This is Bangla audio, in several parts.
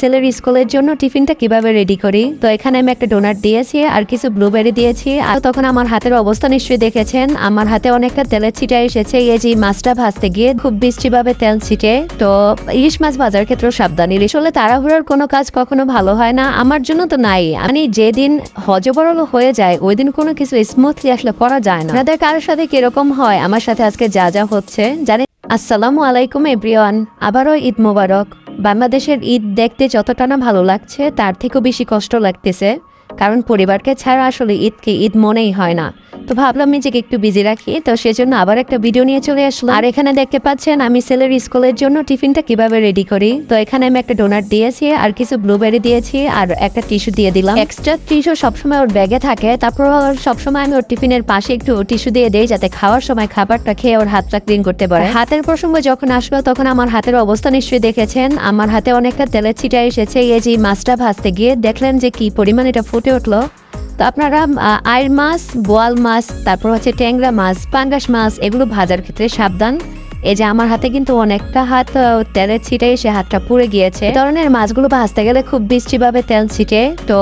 ছেলের স্কুলের জন্য টিফিনটা কীভাবে রেডি করি? তো এখানে আমি একটা ডোনাট দিয়েছি আর কিছু ব্লুবেরি দিয়েছি। আর তখন আমার হাতের অবস্থা নিশ্চয়ই দেখেছেন। আমার হাতে অনেকটা তেলের ছিটা এসেছে। এই যে মাছটা ভাজতে গিয়ে খুব বৃষ্টিভাবে তেল ছিটে। তো ইলিশ মাছ ভাজার ক্ষেত্রে সাবধান ইলিশ হলে তাড়াহুড়োর কোনো কাজ কখনো ভালো হয় না। আমার জন্য তো নাই। মানে যেদিন হজবরল হয়ে যায় ওই দিন কোনো কিছু স্মুথলি আসলে করা যায় না। আপনাদের কারোর সাথে কীরকম হয়? আমার সাথে আজকে যা যা হচ্ছে জানেন আসসালামু আলাইকুম এভরিওয়ান আবারও ঈদ মোবারক। বাংলাদেশের ঈদ দেখতে যতটা না ভালো লাগছে, তার থেকেও বেশি কষ্ট লাগতেছে। কারণ পরিবারকে ছাড়া আসলে ঈদকে ঈদ মনেই হয় না। তো ভাবলাম নিজেকে একটু বিজি রাখি, তো সেজন্য আবার একটা ভিডিও নিয়ে চলে আসলাম। আর এখানে দেখতে পাচ্ছেন, আমি ছেলের স্কুলের জন্য টিফিনটা কীভাবে রেডি করি? তো এখানে আমি একটা ডোনাট দিয়েছি, আর কিছু ব্লুবেরি দিয়েছি, আর একটা টিস্যু দিয়ে দিলাম। এক্সট্রা টিস্যু সবসময় ওর ব্যাগে থাকে, তারপর সবসময় আমি ওর টিফিনের পাশে একটু টিস্যু দিয়ে দেই, যাতে খাওয়ার সময় খাবারটা খেয়ে ওর হাতটা ক্লিন করতে পারে। হাতের প্রসঙ্গ যখন আসলো, তখন আমার হাতের অবস্থা নিশ্চয়ই দেখেছেন। আমার হাতে অনেকটা তেলের ছিটা এসেছে, এই যে মাছটা ভাজতে গিয়ে দেখলেন যে কি পরিমাণ এটা ফুটে উঠল। তো আপনারা আইর মাছ, বোয়াল মাছ, তারপর হচ্ছে ট্যাংরা মাছ, পাঙ্গাস মাছ, এগুলো ভাজার ক্ষেত্রে সাবধান। এই যে আমার হাতে কিন্তু অনেকটা হাত তেলের ছিটে সে হাতটা পুড়ে গিয়েছে। ধরনের মাছগুলো ভাজতে গেলে খুব বৃষ্টিভাবে তেল ছিটে। তো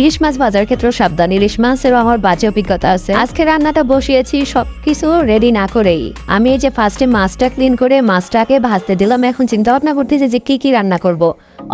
ইলিশ মাছ ভাজার ক্ষেত্রেও সাবধান। ইলিশ মাছেরও আমার বাজে অভিজ্ঞতা আছে। আজকে রান্নাটা বসিয়েছি সবকিছু রেডি না করেই। আমি এই যে ফার্স্টে মাছটা ক্লিন করে মাছটাকে ভাজতে দিলাম। এখন চিন্তা ভাবনা করতেছি যে কি কি রান্না করব।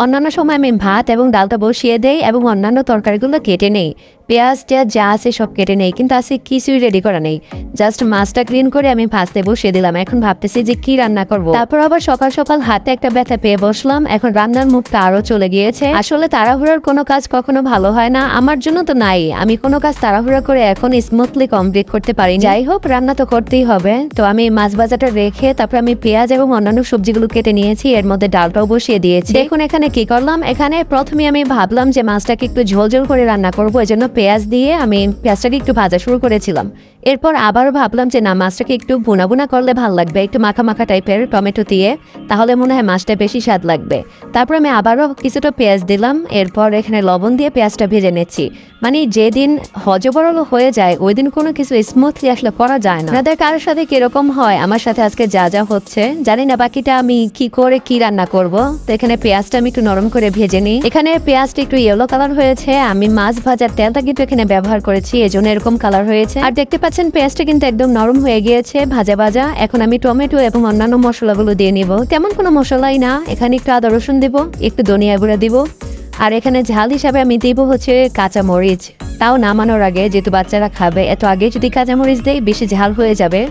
অন্যান্য সময় আমি ভাত এবং ডালটা বসিয়ে দেই এবং অন্যান্য তরকারিগুলো কেটে নেই। পেঁয়াজ টেয়াজ যা আছে সব কেটে নেই, কিন্তু আজকে কিছুই রেডি করা নেই। জাস্ট মাছটা ক্লিন করে আমি ভাজতে বসিয়ে দিলাম। এখন ভাবতেছি যে কি রান্না করব। তারপর আবার সকাল সকাল হাতে একটা ব্যথা পেয়ে বসলাম। এখন রান্নার মুখটা আরও চলে গিয়েছে। আসলে তাড়াহুড়োর কোনো কাজ কখনো ভালো হয় না, আমার জন্য তো নাই। আমি কোনো কাজ তাড়াহুড়ো করে এখন স্মুথলি কমপ্লিট করতে পারি। যাই হোক, রান্না তো করতেই হবে। তো আমি মাছ বাজারটা রেখে তারপর আমি পেঁয়াজ এবং অন্যান্য সবজিগুলো কেটে নিয়েছি। এর মধ্যে ডালটাও বসিয়ে দিয়েছি। দেখুন এখানে কি করলাম। এখানে প্রথমে আমি ভাবলাম যে মাছটাকে একটু ঝোল ঝোল করে রান্না করব এই জন্য পেঁয়াজ দিয়ে আমি পেঁয়াজটাকে একটু ভাজা শুরু করেছিলাম। এরপর আবার ভাবলাম যে না, মাছটাকে একটু বুনা বুনা করলে ভালো লাগবে, একটু মাখা মাখা টাইপের টমেটো দিয়ে, তাহলে মনে হয় মাছটা বেশি স্বাদ লাগবে। তারপর আমি আবারও কিছুটা পেঁয়াজ দিলাম, এরপর এখানে লবণ দিয়ে পেঁয়াজটা ভেজে নিচ্ছি। মানে যেদিন হজবরল হয়ে যায় ওই দিন কোনো কিছু স্মুথলি আসলে করা যায় না। আপনাদের কারোর সাথে কীরকম হয়? আমার সাথে আজকে যা যা হচ্ছে, জানি না বাকিটা আমি কি করে কি রান্না করব। তো এখানে পেঁয়াজটা আমি একটু নরম করে ভেজে নিই। এখানে পেঁয়াজটা একটু ইয়েলো কালার হয়েছে, আমি মাছ ভাজার তেলটা কিন্তু এখানে ব্যবহার করেছি, এজন্য এরকম কালার হয়েছে। আর দেখতে পাচ্ছেন পেঁয়াজটা কিন্তু একদম নরম হয়ে গিয়েছে, ভাজা ভাজা। এখন আমি টমেটো এবং অন্যান্য মশলাগুলো দিয়ে নিব। তেমন কোনো মশলাই না, এখানে একটু আদা রসুন দিব, একটু ধনিয়া গুঁড়া দিব। আর এখানে ঝাল হিসাবে আমি দিব হচ্ছে কাঁচা মরিচ তাও নামানোর আগে, যেহেতু বাচ্চারা খাবে, এত আগে যদি কাঁচা মরিচ দেয় বেশি ঝাল হয়ে যাবে।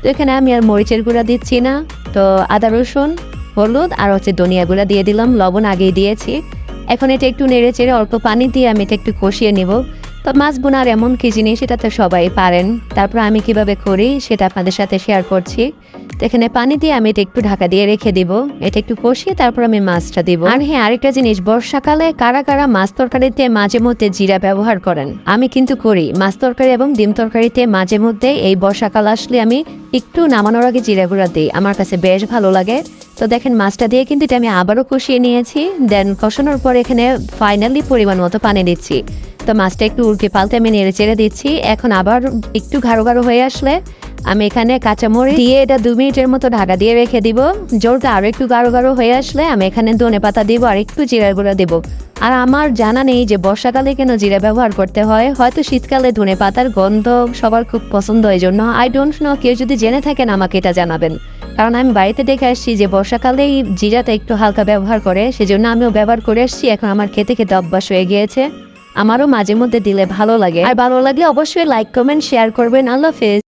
তো এখানে আমি আর মরিচের গুঁড়া দিচ্ছি না। তো আদা রসুন, হলুদ আর হচ্ছে ধনিয়া গুঁড়া দিয়ে দিলাম, লবণ আগেই দিয়েছি। এখন এটা একটু নেড়ে চেড়ে অল্প পানি দিয়ে আমি এটা একটু কষিয়ে নিব। তো মাছ বোনার এমন কি জিনিস সেটা তো সবাই পারেন। তারপর আমি কীভাবে করি, সেটা আপনাদের সাথে শেয়ার করছি। তো এখানে পানি দিয়ে আমি এটা একটু ঢাকা দিয়ে রেখে দিব। এটা একটু কষিয়ে তারপর আমি মাছটা দিব। আর হ্যাঁ আরেকটা জিনিস, বর্ষাকালে কারা কারা মাছ তরকারিতে মাঝে মধ্যে জিরা ব্যবহার করেন? আমি কিন্তু করি, মাছ তরকারি এবং ডিম তরকারিতে মাঝে মধ্যে এই বর্ষাকাল আসলে আমি একটু নামানোর আগে জিরা গুঁড়া দিই। আমার কাছে বেশ ভালো লাগে। তো দেখেন, মাছটা দিয়ে কিন্তু এটা আমি আবারও কষিয়ে নিয়েছি। দেন কষানোর পর এখানে ফাইনালি পরিমাণ মতো পানি দিচ্ছি। তো মাছটা একটু উল্টে পাল্টে আমি নেড়ে চেড়ে দিচ্ছি। এখন আবার একটু ঘাড়ো ঘাড়ো হয়ে আসলে আমি এখানে কাঁচামরিচ দিয়ে এটা দু মিনিটের মতো ঢাকা দিয়ে রেখে দিব। জোরটা আরও একটু গাঢ় গাঢ় হয়ে আসলে আমি এখানে ধনে পাতা দিব আর একটু জিরা গুঁড়া দিব। আর আমার জানা নেই যে বর্ষাকালে কেন জিরা ব্যবহার করতে হয়। হয়তো শীতকালে ধনে পাতার গন্ধ সবার খুব পছন্দ এই জন্য আই ডোন্ট নো কেউ যদি জেনে থাকেন আমাকে এটা জানাবেন। কারণ আমি বাড়িতে দেখে আসছি যে বর্ষাকালেই জিরাটা একটু হালকা ব্যবহার করে। সেজন্য আমিও ব্যবহার করে আসছি। এখন আমার খেতে খেতে অভ্যাস হয়ে গিয়েছে। আমারও মাঝে মধ্যে দিলে ভালো লাগে। আর ভালো লাগলে অবশ্যই লাইক কমেন্ট শেয়ার করবেন। আল্লাহ হাফেজ।